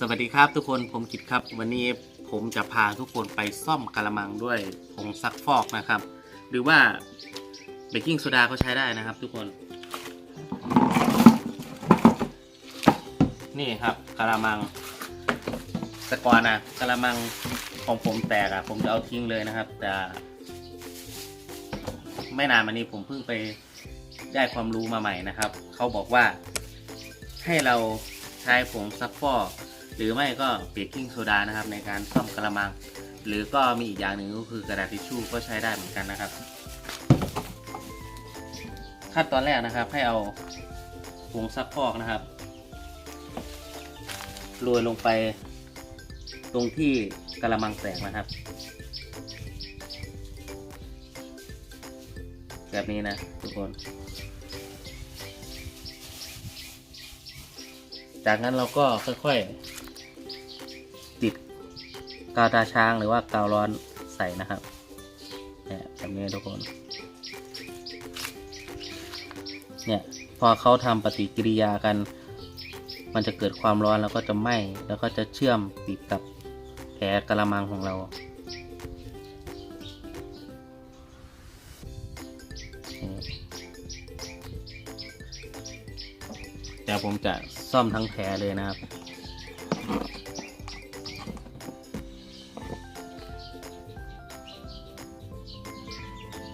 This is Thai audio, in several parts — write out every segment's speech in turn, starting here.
สวัสดีครับทุกคนผมกิตครับ วันนี้ผมจะพาทุกคนไปซ่อมกระมังด้วยผงซักฟอกนะครับ หรือว่าเบกกิ้งโซดาก็ใช้ได้นะครับทุกคน นี่ครับกระมังแตะกอนนะกระมังของผมแตกอะผมจะเอาทิ้งเลยนะครับ แต่ ไม่นานมานี้ผมเพิ่งไปได้ความรู้มาใหม่นะครับ เขาบอกว่าให้เราใช้ผงซักฟอก หรือไม่ก็เบกกิ้งโซดานะครับในการซ่อมกระมัง หรือก็มีอีกอย่างหนึ่งก็คือกระดาษทิชชู่ก็ใช้ได้เหมือนกันนะครับ ขั้นตอนแรกนะครับให้เอาผงซักฟอกนะครับโรยลงไปตรงที่กระมังแตกนะครับแบบนี้นะทุกคน จากนั้นเราก็ค่อยๆ กาวตาช้างหรือว่ากาวร้อนใส่นะครับเนี่ยแบบนี้ทุกคน เนี่ยพอเขาทำปฏิกิริยากัน มันจะเกิดความร้อนแล้วก็จะไหม้แล้วก็จะเชื่อมติดกับแผลกระมังของเราเดี๋ยวผมจะซ่อมทั้งแผลเลยนะครับ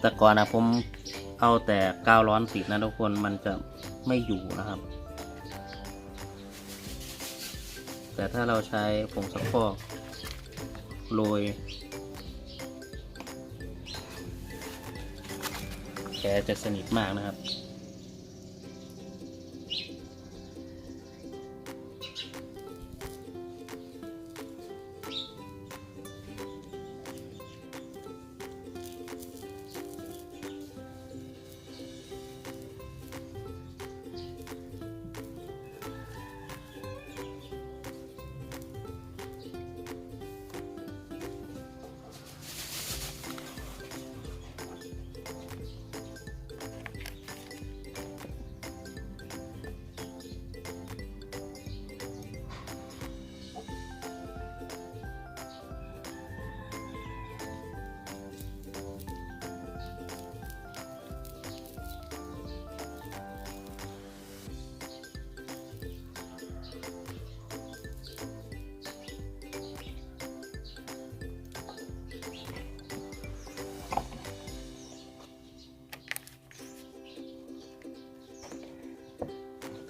แต่ก่อนนะผมเอาแต่กาวร้อนติดนะทุกคนมันจะไม่อยู่นะครับ แต่ถ้าเราใช้ผงซักฟอกโรยแผลจะสนิทมากนะครับ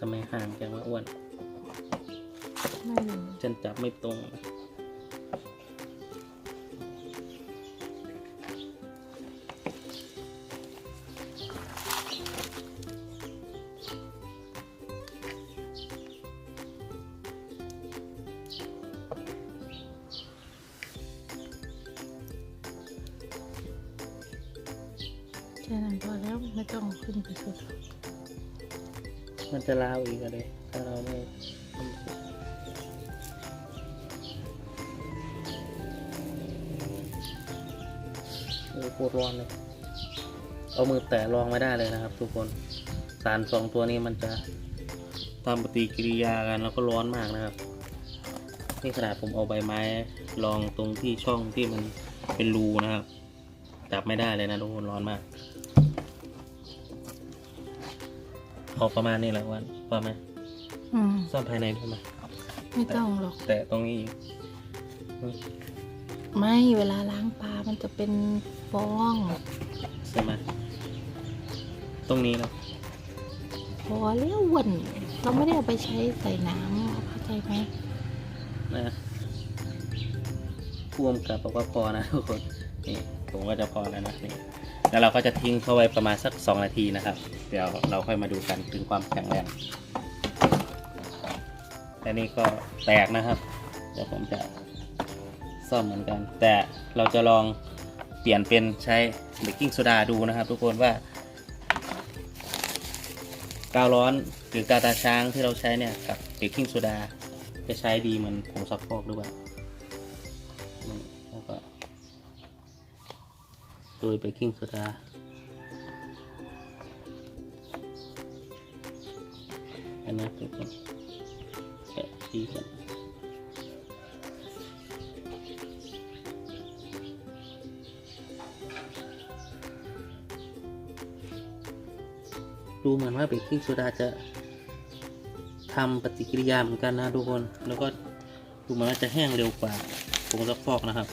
ทำไมห่างจังวะอ้วน ไม่รู้ฉันจับไม่ตรง แค่นั้นพอแล้วไม่ต้องขึ้นไปสุด มันจะลาวอีกอะไรถ้าเราไม่โอ้โคตรร้อนเลย เอามือแตะลองไม่ได้เลยนะครับ ทุกคน สารสองตัวนี้มันจะทำปฏิกิริยากันแล้วก็ร้อนมากนะครับ นี่ขนาดผมเอาใบไม้ลองตรงที่ช่องที่มันเป็นรูนะครับ จับไม่ได้เลยนะทุกคนร้อนมาก เอาประมาณนี้แหละวันพอไหมอืมซ่อมภายในได้ไหมไม่ต้องหรอก แต่ตรงนี้อีกไม่เวลาล้างปลา มันจะเป็นฟองใช่ไหมตรงนี้นะพอแล้ววนเราไม่ได้เอาไปใช้ใส่น้ำเข้าใจไหมนะพ่วงกับบอกว่าพอนะทุกคนนี่ผมก็จะพอแล้วนะนี่ แล้วเราก็จะทิ้งเข้าไว้ประมาณสักสองนาทีนะครับ เดี๋ยวเราค่อยมาดูกันถึงความแข็งแรงและนี่ก็แตกนะครับ เดี๋ยวผมจะซ่อมเหมือนกัน แต่เราจะลองเปลี่ยนเป็นใช้เบกกิ้งโซดาดูนะครับ ทุกคนว่ากาวร้อนหรือกาวตาช้างที่เราใช้เนี่ยกับเบกกิ้งโซดาจะใช้ดีเหมือนผงซักฟอกหรือเปล่าแล้วก็ โรยเบกกิ้งโซดาอันนั้นก็แปะทีกันดูเหมือนว่าเบกกิ้งโซดาจะทำปฏิกิริยาเหมือนกันนะทุกคน แล้วก็ดูเหมือนว่าจะแห้งเร็วกว่าผงซักฟอกนะครับ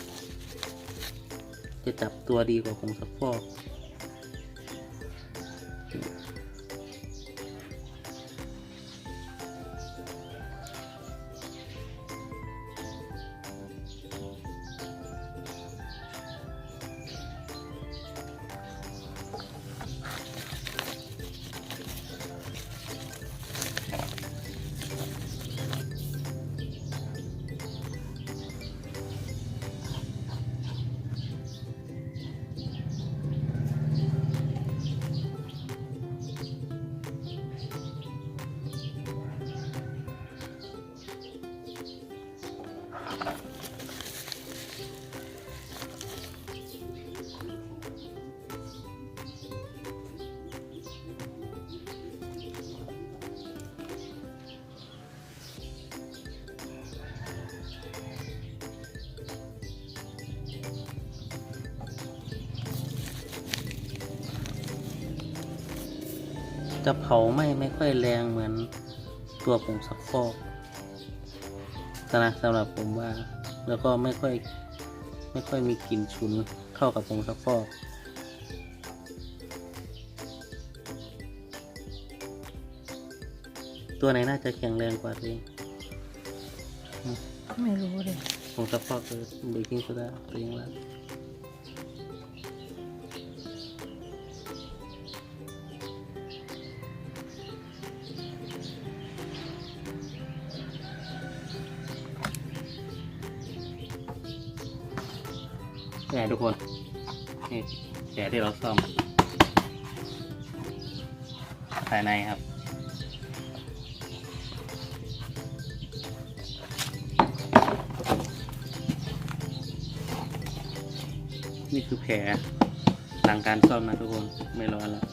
จะจับตัวดีกว่าผงซักฟอก จะเผาไหม่ไม่ค่อยแรงเหมือนตัวผงซักฟอกนะสำหรับผมว่า แล้วก็ไม่ค่อยไม่ค่อยมีกลิ่นฉุนเข้ากับผงซักฟอกตัวไหนน่าจะแข็งแรงกว่าตัวเองไม่รู้เลยผงซักฟอกคือเบกกิ้งโซดาตัวเองว่านี่ทุกคน นี่แผลที่เราซ่อมภายในครับนี่คือแผลหลังการซ่อมนะทุกคนไม่ร้อนแล้ว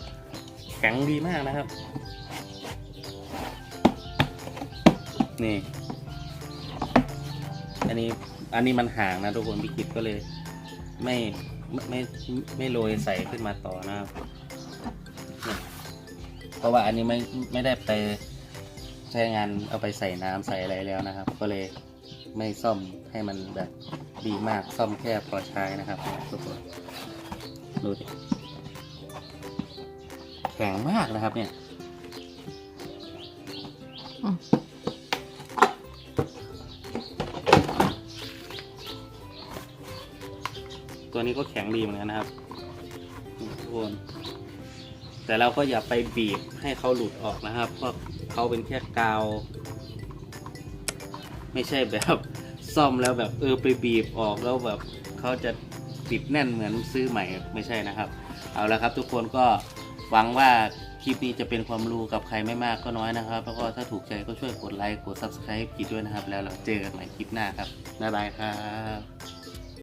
แข็งดีมากนะครับ นี่ อันนี้อันนี้มันห่างนะทุกคนพิกิตก็เลย ไม่ไม่ไม่ไม่โรยใส่ขึ้นมาต่อนะครับเนี่ยเพราะว่าอันนี้ไม่ไม่ได้ไปใช้งานเอาไปใส่น้ำใส่อะไรแล้วนะครับ ก็เลยไม่ซ่อมให้มันแบบดีมากซ่อมแค่พอใช้นะครับทุกคนดูดิแข็งมากนะครับเนี่ย ตัวนี้ก็แข็งดีเหมือนกันนะครับทุกคนแต่เราก็อย่าไปบีบให้เขาหลุดออกนะครับ เพราะเขาเป็นแค่กาว ไม่ใช่แบบซ่อมแล้วแบบเออไปบีบออกแล้วแบบเขาจะติดแน่นเหมือนซื้อใหม่ไม่ใช่นะครับ เอาละครับทุกคนก็หวังว่าคลิปนี้จะเป็นความรู้กับใครไม่มากก็น้อยนะครับ แล้วก็ถ้าถูกใจก็ช่วยกดไลค์กด subscribe กิดด้วยนะครับ แล้วเราเจอกันใหม่คลิปหน้าครับบ๊ายบายครับ